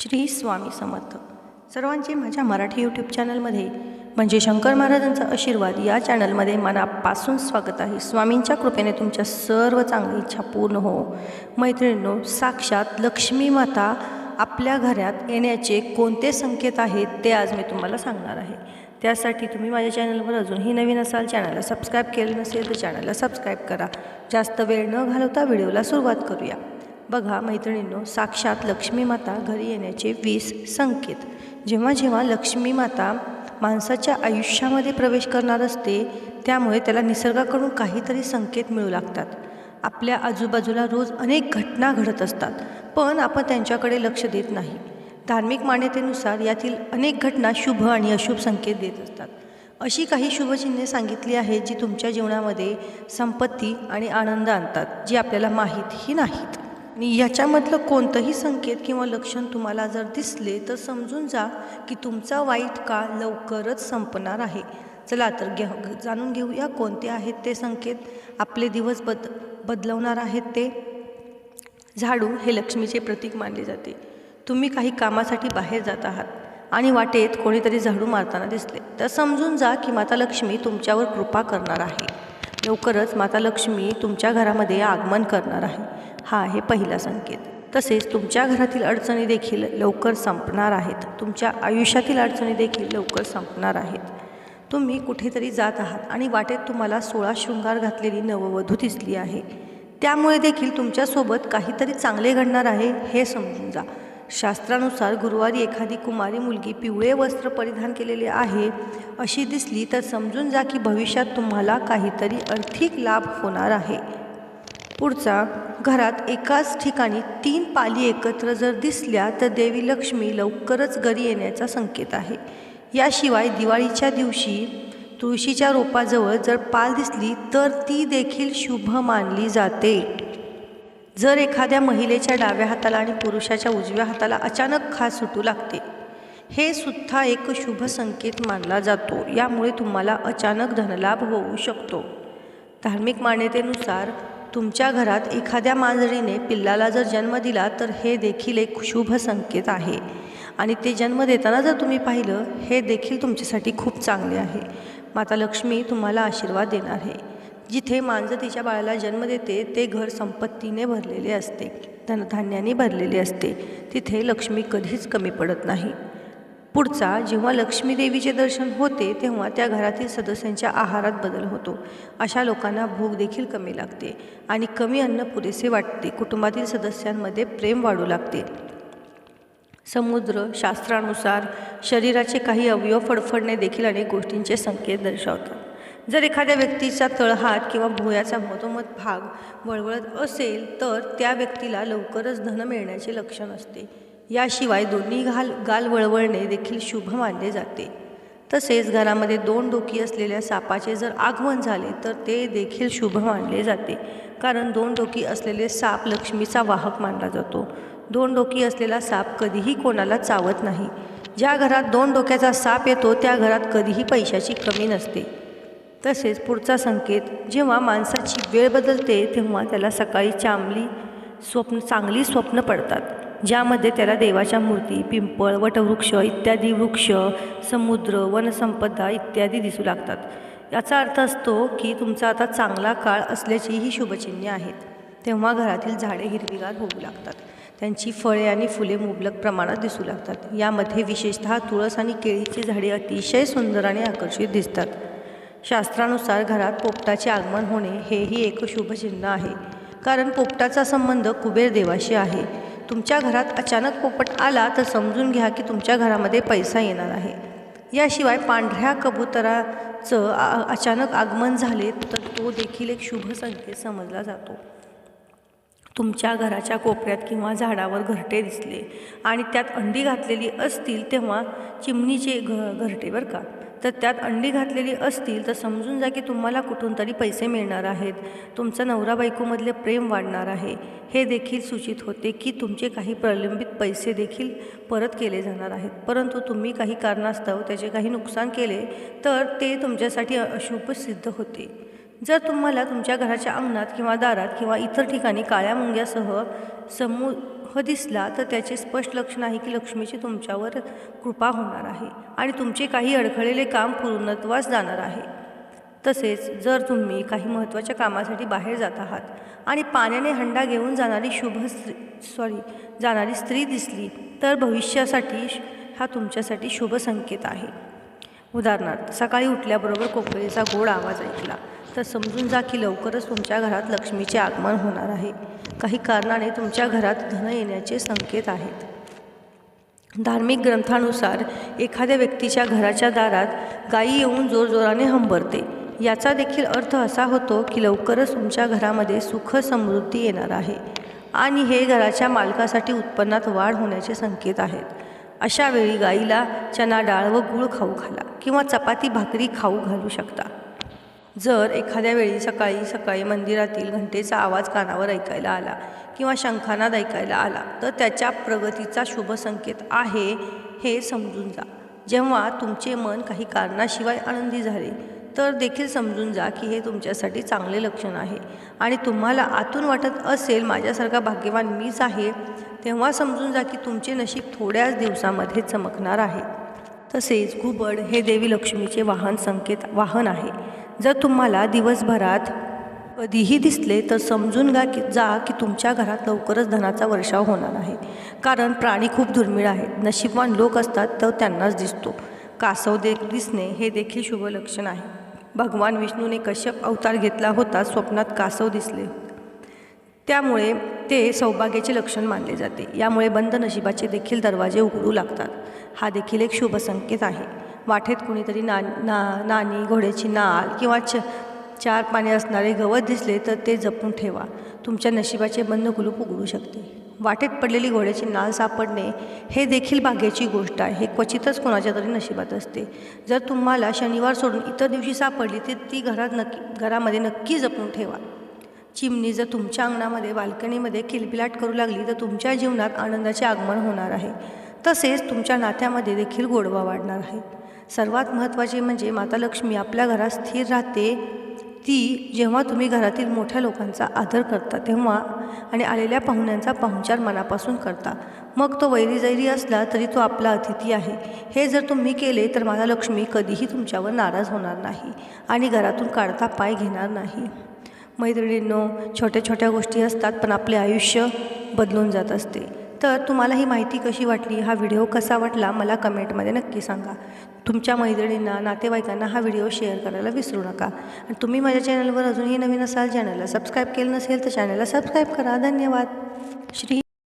श्री स्वामी समर्थ. सर्वांचे माझ्या मराठी यूट्यूब चॅनलमध्ये म्हणजे शंकर महाराजांचा आशीर्वाद या चॅनलमध्ये मनापासून स्वागत आहे. स्वामींच्या कृपेने तुमच्या सर्व चांगली इच्छा पूर्ण हो. मैत्रिणींनो साक्षात लक्ष्मी माता आपल्या घरात येण्याचे कोणते संकेत आहेत ते आज मी तुम्हाला सांगणार आहे. त्यासाठी तुम्ही माझ्या चॅनलवर अजूनही नवीन असाल चॅनलला सबस्क्राईब केलं नसेल तर चॅनलला सबस्क्राईब करा. जास्त वेळ न घालवता व्हिडिओला सुरुवात करूया. बघा मैत्रिणींनो साक्षात लक्ष्मी माता घरी येण्याचे वीस संकेत. जेव्हा जेव्हा लक्ष्मी माता माणसाच्या आयुष्यामध्ये प्रवेश करणार असते त्यामुळे त्याला निसर्गाकडून काहीतरी संकेत मिळू लागतात. आपल्या आजूबाजूला रोज अनेक घटना घडत असतात पण आपण त्यांच्याकडे लक्ष देत नाही. धार्मिक मान्यतेनुसार यातील अनेक घटना शुभ आणि अशुभ संकेत देत असतात. अशी काही शुभचिन्हे सांगितली आहेत जी तुमच्या जीवनामध्ये संपत्ती आणि आनंद आणतात जी आपल्याला माहीतही नाहीत. आणि याच्यामधलं कोणतंही संकेत किंवा लक्षण तुम्हाला जर दिसले तर समजून जा की तुमचा वाईट काळ लवकरच संपणार आहे. चला तर घे जाणून घेऊया कोणते आहेत ते संकेत. आपले दिवस बद बदलवणार आहेत ते. झाडू हे लक्ष्मीचे प्रतीक मानले जाते. तुम्ही काही कामासाठी बाहेर जात आहात आणि वाटेत कोणीतरी झाडू मारताना दिसले. तर समजून जा की माता लक्ष्मी तुमच्यावर कृपा करणार आहे. लवकरच माता लक्ष्मी तुमच्या घरामध्ये आगमन करणार आहे. हा आहे पहिला संकेत. तसेच तुमच्या घरातील अडचणी देखील लवकर संपणार आहेत. तुमच्या आयुष्यातील अडचणी देखील लवकर संपणार आहेत. तुम्ही कुठेतरी जात आहात आणि वाटेत तुम्हाला सोळा शृंगार घातलेली नववधू दिसली आहे. त्यामुळे देखील तुमच्यासोबत काहीतरी चांगले घडणार आहे हे समजून जा. शास्त्रानुसार गुरुवारी एखादी कुमारी मुलगी पिवळे वस्त्र परिधान केलेले आहे अशी दिसली तर समजून जा की भविष्यात तुम्हाला काहीतरी आर्थिक लाभ होणार आहे. पुढचा घरात एकाच ठिकाणी तीन पाली एकत्र जर दिसल्या तर देवी लक्ष्मी लवकरच घरी येण्याचा संकेत आहे. याशिवाय दिवाळीच्या दिवशी तुळशीच्या रोपाजवळ जर पाल दिसली तर ती देखील शुभ मानली जाते. जर एखाद्या महिलेच्या डाव्या हाताला आणि पुरुषाच्या उजव्या हाताला अचानक खास सुटू लागते हे सुद्धा एक शुभ संकेत मानला जातो. यामुळे तुम्हाला अचानक धनलाभ होऊ शकतो. धार्मिक मान्यतेनुसार तुमच्या घरात एखाद्या मांजरीने पिल्लाला जर जन्म दिला तर हे देखील एक शुभ संकेत आहे. आणि ते जन्म देताना जर तुम्ही पाहिलं हे देखील तुमच्यासाठी खूप चांगले आहे. माता लक्ष्मी तुम्हाला आशीर्वाद देणार आहे. जिथे मांजर तिच्या बाळाला जन्म देते ते घर संपत्तीने भरलेले असते. धनधान्याने भरलेले असते. तिथे लक्ष्मी कधीच कमी पडत नाही. पुढचा जेव्हा लक्ष्मीदेवीचे दर्शन होते तेव्हा त्या घरातील सदस्यांच्या आहारात बदल होतो. अशा लोकांना भूक देखील कमी लागते आणि कमी अन्न पुरेसे वाटते. कुटुंबातील सदस्यांमध्ये प्रेम वाढू लागते. समुद्र शास्त्रानुसार शरीराचे काही अवयव फडफडणे देखील अनेक गोष्टींचे संकेत दर्शवतात. जर एखाद्या व्यक्तीचा तळहात किंवा भुयाचा मधोमध भाग वळवळत असेल तर त्या व्यक्तीला लवकरच धन मिळण्याचे लक्षण असते. याशिवाय दोन्ही घाल गाल वळवळणे देखील शुभ मानले जाते. तसेच घरामध्ये दोन डोकी असलेल्या सापाचे जर आगमन झाले तर ते देखील शुभ मानले जाते. कारण दोन डोकी असलेले साप लक्ष्मीचा वाहक मानला जातो. दोन डोकी असलेला साप कधीही कोणाला चावत नाही. ज्या घरात दोन डोक्याचा साप येतो त्या घरात कधीही पैशाची कमी नसते. तसेच पुढचा संकेत जेव्हा माणसाची वेळ बदलते तेव्हा त्याला सकाळी चांगली स्वप्न चांगली स्वप्न पडतात. ज्यामध्ये त्याला देवाच्या मूर्ती पिंपळ वटवृक्ष इत्यादी वृक्ष समुद्र वनसंपदा इत्यादी दिसू लागतात. याचा अर्थ असतो की तुमचा आता चांगला काळ असल्याची ही शुभचिन्हे आहेत. तेव्हा घरातील झाडे हिरवीगार होऊ लागतात. त्यांची फळे आणि फुले मुबलक प्रमाणात दिसू लागतात. यामध्ये विशेषतः तुळस आणि केळीची झाडे अतिशय सुंदर आणि आकर्षित दिसतात. शास्त्रानुसार घरात पोपटाचे आगमन होणे हेही एक शुभचिन्ह आहे. कारण पोपटाचा संबंध कुबेर देवाशी आहे. तुमच्या घरात अचानक पोपट आला तर समजून घ्या की तुमच्या घरामध्ये पैसा येणार आहे. याशिवाय पांढऱ्या कबुतराचं अचानक आगमन झाले तर तो देखील एक शुभ संकेत समजला जातो. तुमच्या घराच्या कोपऱ्यात किंवा झाडावर घरटे दिसले आणि त्यात अंडी घातलेली असतील तेव्हा चिमणीचे घ घरटे बरं का. तर त्यात अंडी घातलेली असतील तर समजून जा की तुम्हाला कुठून तरी पैसे मिळणार आहेत. तुमचं नवरा बायकोमधले प्रेम वाढणार आहे. हे देखील सूचित होते की तुमचे काही प्रलंबित पैसे देखील परत केले जाणार आहेत. परंतु तुम्ही काही कारणास्तव त्याचे काही नुकसान केले तर ते तुमच्यासाठी अशुभ सिद्ध होते. जर तुम्हाला तुमच्या घराच्या अंगणात किंवा दारात किंवा इतर ठिकाणी काळ्या मुंग्यासह समू दिसला तर त्याचे स्पष्ट लक्षण आहे की लक्ष्मीची तुमच्यावर कृपा होणार आहे आणि तुमचे काही अडखळलेले काम पूर्णत्वास जाणार आहे. तसेच जर तुम्ही काही महत्त्वाच्या कामासाठी बाहेर जात आहात आणि पाण्याने हंडा घेऊन जाणारी शुभ स्त्री सॉरी जाणारी स्त्री दिसली तर भविष्यासाठी हा तुमच्यासाठी शुभ संकेत आहे. उदाहरणार्थ सकाळी उठल्याबरोबर कोकिळेचा गोड आवाज ऐकला. तर समजून जा की लवकरच तुमच्या घरात लक्ष्मीचे आगमन होणार आहे. काही कारणाने तुमच्या घरात धन येण्याचे संकेत आहेत. धार्मिक ग्रंथानुसार एखाद्या व्यक्तीच्या घराच्या दारात गायी येऊन जोरजोराने हंबरते. याचा देखील अर्थ असा होतो की लवकरच तुमच्या घरामध्ये सुख समृद्धी येणार आहे आणि हे घराच्या मालकासाठी उत्पन्नात वाढ होण्याचे संकेत आहेत. अशा वेळी गाईला चना डाळ व गूळ खाऊ घाला किंवा चपाती भाकरी खाऊ घालू शकता. जर एखाद्या वेळी सकाळी सकाळी मंदिरातील घंटेचा आवाज कानावर ऐकायला आला किंवा शंखानाद ऐकायला आला तर त्याच्या प्रगतीचा शुभ संकेत आहे हे समजून जा. जेव्हा तुमचे मन काही कारणाशिवाय आनंदी झाले तर देखील समजून जा की हे तुमच्यासाठी चांगले लक्षण आहे. आणि तुम्हाला आतून वाटत असेल माझ्यासारखा भाग्यवान मीच आहे तेव्हा समजून जा की तुमचे नशीब थोड्याच दिवसामध्ये चमकणार आहे. तसेच घुबड हे देवी लक्ष्मीचे वाहन संकेत वाहन आहे. जर तुम्हाला दिवसभरात कधीही दिसले तर समजून गा की जा की तुमच्या घरात लवकरच धनाचा वर्षाव होणार आहे. कारण प्राणी खूप दुर्मिळ आहेत. नशीबवान लोक असतात तर त्यांनाच दिसतो. कासव दे दिसणे हे देखील शुभ लक्षण आहे. भगवान विष्णूने कश्यप अवतार घेतला होता स्वप्नात कासव दिसले. त्यामुळे ते सौभाग्याचे लक्षण मानले जाते. यामुळे बंद नशिबाचे देखील दरवाजे उघडू लागतात. हा देखील एक शुभ संकेत आहे. वाटेत कुणीतरी ना ना नाणी घोड्याची नाल किंवा च चार पाने असणारे गवत दिसले तर ते जपून ठेवा. तुमच्या नशिबाचे बंद कुलूप उघडू शकते. वाटेत पडलेली घोड्याची नाल सापडणे हे देखील भाग्याची गोष्ट आहे. हे क्वचितच कोणाच्या तरी नशिबात असते. जर तुम्हाला शनिवार सोडून इतर दिवशी सापडली तर ती घरात नक्की घरामध्ये नक्की जपून ठेवा. चिमणी जर तुमच्या अंगणामध्ये बाल्कनीमध्ये किलबिलाट करू लागली तर तुमच्या जीवनात आनंदाचे आगमन होणार आहे. तसेच तुमच्या नात्यामध्ये देखील गोडवा वाढणार आहे. सर्वात महत्त्वाचे म्हणजे माता लक्ष्मी आपल्या घरात स्थिर राहते. ती जेव्हा तुम्ही घरातील मोठ्या लोकांचा आदर करता तेव्हा आणि आलेल्या पाहुण्यांचा पाहुणचार मनापासून करता. मग तो वैरीजैरी असला तरी तो आपला अतिथी आहे. हे जर तुम्ही केले तर माता लक्ष्मी कधीही तुमच्यावर नाराज होणार नाही आणि घरातून काढता पाय घेणार नाही. मैत्रिणींनो छोट्या छोट्या गोष्टी असतात पण आपले आयुष्य बदलून जात असते. तर तुम्हाला ही माहिती कशी वाटली? हा व्हिडिओ कसा वाटला? मला कमेंटमध्ये नक्की सांगा. तुमच्या मैत्रिणींना नातेवाईकांना हा व्हिडिओ शेअर करायला विसरू नका. आणि तुम्ही माझ्या चॅनलवर अजूनही नवीन असाल चॅनलला सबस्क्राईब केलं नसेल तर चॅनलला सबस्क्राईब करा. धन्यवाद. श्री